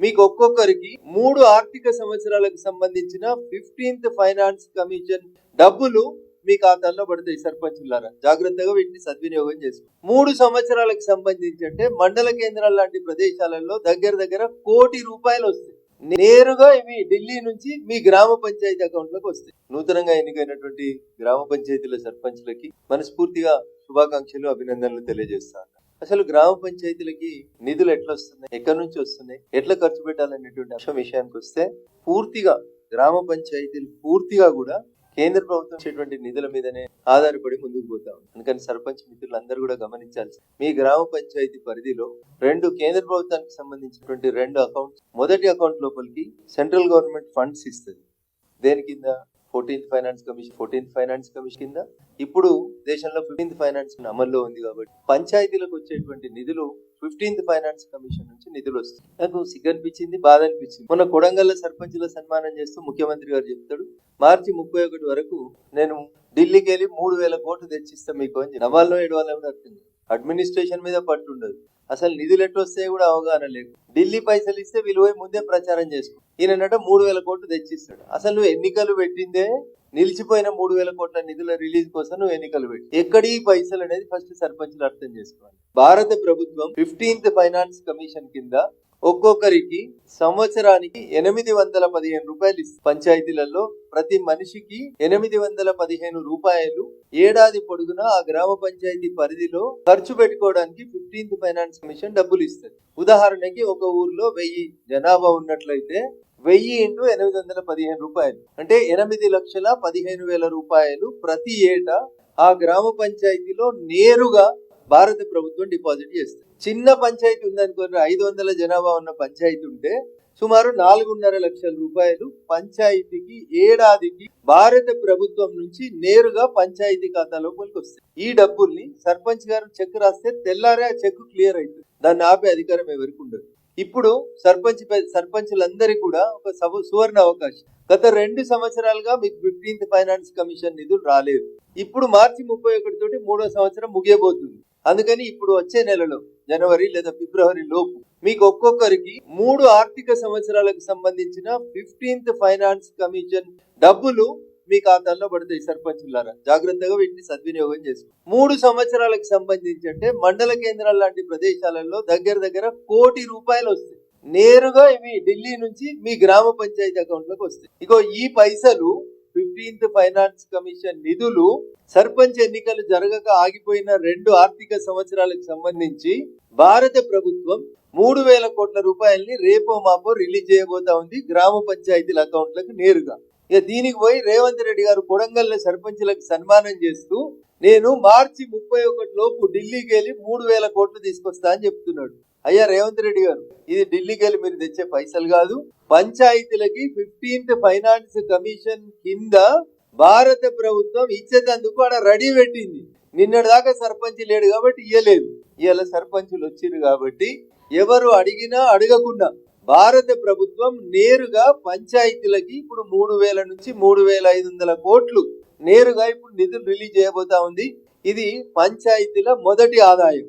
మీకు ఒక్కొక్కరికి మూడు ఆర్థిక సంవత్సరాలకు సంబంధించిన ఫిఫ్టీన్త్ ఫైనాన్స్ కమిషన్ డబ్బులు మీ ఖాతాల్లో పడతాయి సర్పంచులారా. జాగ్రత్తగా వీటిని సద్వినియోగం చేసుకో. మూడు సంవత్సరాలకు సంబంధించి అంటే మండల కేంద్రాల లాంటి ప్రదేశాలలో దగ్గర దగ్గర కోటి రూపాయలు వస్తాయి. నేరుగా ఇవి ఢిల్లీ నుంచి మీ గ్రామ పంచాయతీ అకౌంట్లోకి వస్తాయి. నూతనంగా ఎన్నికైనటువంటి గ్రామ పంచాయతీల సర్పంచ్లకి మనస్ఫూర్తిగా శుభాకాంక్షలు అభినందనలు తెలియజేస్తాను అసలు గ్రామ పంచాయతీలకి నిధులు ఎట్లా వస్తున్నాయి? ఎక్కడి నుంచి వస్తున్నాయి? ఎట్లా ఖర్చు పెట్టాలనేటువంటి అంశం విషయానికి వస్తే పూర్తిగా గ్రామ పంచాయతీలు పూర్తిగా కూడా కేంద్ర ప్రభుత్వం ఇచ్చేటువంటి నిధుల మీదనే ఆధారపడి ముందుకు పోతా ఉంది. అందుకని సర్పంచ్ మిత్రులందరూ కూడా గమనించాల్సి మీ గ్రామ పంచాయతీ పరిధిలో రెండు కేంద్ర ప్రభుత్వానికి సంబంధించినటువంటి రెండు అకౌంట్స్ మొదటి అకౌంట్ లోపలికి సెంట్రల్ గవర్నమెంట్ ఫండ్స్ ఇస్తుంది. దేని కింద? Fourteenth finance commission fourteenth finance commission కింద. ఇప్పుడు దేశంలో ఫిఫ్టీన్త్ ఫైనాన్స్ అమల్లో ఉంది కాబట్టి పంచాయతీలకు వచ్చేటువంటి నిధులు ఫిఫ్టీన్త్ ఫైనాన్స్ కమిషన్ నుంచి నిధులు వస్తాయి. నాకు సిగ్గు అనిపించింది బాధ అనిపించింది మొన్న కొడంగల్ సర్పంచ్ల సన్మానం చేస్తూ ముఖ్యమంత్రి గారు చెప్తాడు మార్చి ముప్పై ఒకటి వరకు నేను ఢిల్లీకి వెళ్ళి మూడు వేల కోట్లు తెచ్చిస్తా మీకు అని నవాల్లో ఏడవాలో కూడా అర్థం అడ్మినిస్ట్రేషన్ మీద పట్టుండదు. అసలు నిధులు ఎట్లా వస్తే కూడా అవగాహన లేదు. ఢిల్లీ పైసలు ఇస్తే వీళ్ళు పోయి ముందే ప్రచారం చేసుకో ఈయనట మూడు వేల కోట్లు తెచ్చిస్తాడు. అసలు నువ్వు ఎన్నికలు పెట్టిందే? నిలిచిపోయిన మూడు వేల కోట్ల నిధుల రిలీజ్ కోసం నువ్వు ఎన్నికలు పెట్టి ఎక్కడి పైసలు అనేది ఫస్ట్ సర్పంచ్లు అర్థం చేసుకోవాలి. భారత ప్రభుత్వం ఫిఫ్టీన్త్ ఫైనాన్స్ కమిషన్ కింద ఒక్కొక్కరికి సంవత్సరానికి ఎనిమిది వందల పదిహేను రూపాయలు ఇస్తుంది పంచాయతీలలో ప్రతి మనిషికి ఎనిమిది వందల పదిహేను రూపాయలు ఏడాది పొడుగునా ఆ గ్రామ పంచాయతీ పరిధిలో ఖర్చు పెట్టుకోవడానికి ఫిఫ్టీన్త్ ఫైనాన్స్ కమిషన్ డబ్బులు ఇస్తుంది. ఉదాహరణకి ఒక ఊర్లో వెయ్యి జనాభా ఉన్నట్లయితే వెయ్యి ఇంటూ ఎనిమిది వందల పదిహేను రూపాయలు. అంటే ఎనిమిది లక్షల పదిహేను వేల రూపాయలు ప్రతి ఏటా ఆ గ్రామ పంచాయతీలో నేరుగా భారత ప్రభుత్వం డిపాజిట్ చేస్తుంది. చిన్న పంచాయతీ ఉందనుకోండి ఐదు వందల జనాభా ఉన్న పంచాయతీ ఉంటే సుమారు నాలుగున్నర లక్షల రూపాయలు పంచాయతీకి ఏడాదికి భారత ప్రభుత్వం నుంచి నేరుగా పంచాయతీ ఖాతాలోకి వస్తాయి. ఈ డబ్బుల్ని సర్పంచ్ గారు చెక్ రాస్తే తెల్లారే ఆ చెక్ క్లియర్ అవుతుంది దాన్ని ఆపే అధికారం ఎవరికి ఉండదు. ఇప్పుడు సర్పంచ్ సర్పంచులందరికీ కూడా ఒక సువర్ణ అవకాశం. గత రెండు సంవత్సరాలుగా మీకు ఫిఫ్టీన్త్ ఫైనాన్స్ కమిషన్ నిధులు రాలేదు. ఇప్పుడు మార్చి ముప్పై ఒకటి తోటి మూడో సంవత్సరం ముగియబోతుంది. అందుకని ఇప్పుడు వచ్చే నెలలో జనవరి లేదా ఫిబ్రవరి లోపు. మీకు ఒక్కొక్కరికి మూడు ఆర్థిక సంవత్సరాలకు సంబంధించిన ఫిఫ్టీన్త్ ఫైనాన్స్ కమిషన్ డబ్బులు మీ ఖాతాల్లో పడతాయి సర్పంచులారా. జాగ్రత్తగా వీటిని సద్వినియోగం చేసుకో. మూడు సంవత్సరాలకు సంబంధించి అంటే మండల కేంద్రాల లాంటి ప్రదేశాలలో దగ్గర దగ్గర కోటి రూపాయలు వస్తాయి. నేరుగా ఇవి ఢిల్లీ నుంచి మీ గ్రామ పంచాయతీ అకౌంట్లోకి వస్తాయి. ఇగో ఈ పైసలు ఫిఫ్టీన్త్ ఫైనాన్స్ కమిషన్ నిధులు సర్పంచ్ ఎన్నికలు జరగక ఆగిపోయిన రెండు ఆర్థిక సంవత్సరాలకు సంబంధించి భారత ప్రభుత్వం మూడు వేల కోట్ల రూపాయల్ని రేపో మాపో రిలీజ్ చేయబోతా ఉంది గ్రామ పంచాయతీల అకౌంట్లకు నేరుగా. ఇక దీనికి పోయి రేవంత్ రెడ్డి గారు కొడంగల్ సర్పంచులకు సన్మానం చేస్తూ నేను మార్చి ముప్పై ఒకటి లోపు ఢిల్లీకి వెళ్ళి మూడు వేల కోట్లు తీసుకొస్తా అని చెప్తున్నాడు. అయ్యా రేవంత్ రెడ్డి గారు ఇది ఢిల్లీకి వెళ్ళి మీరు తెచ్చే పైసలు కాదు. పంచాయతీలకి ఫిఫ్టీన్త్ ఫైనాన్స్ కమిషన్ కింద భారత ప్రభుత్వం ఇచ్చేటందుకు ఆడ రెడీ పెట్టింది. నిన్నటి దాకా సర్పంచ్ లేడు కాబట్టి ఇయ్యలేదు. ఇవాళ సర్పంచులు వచ్చిరు కాబట్టి ఎవరు అడిగినా అడగకుండా భారత ప్రభుత్వం నేరుగా పంచాయతీలకి ఇప్పుడు మూడు వేల నుంచి మూడు వేల ఐదు వందల కోట్లు నేరుగా ఇప్పుడు నిధులు రిలీజ్ చేయబోతా ఉంది. ఇది పంచాయతీల మొదటి ఆదాయం.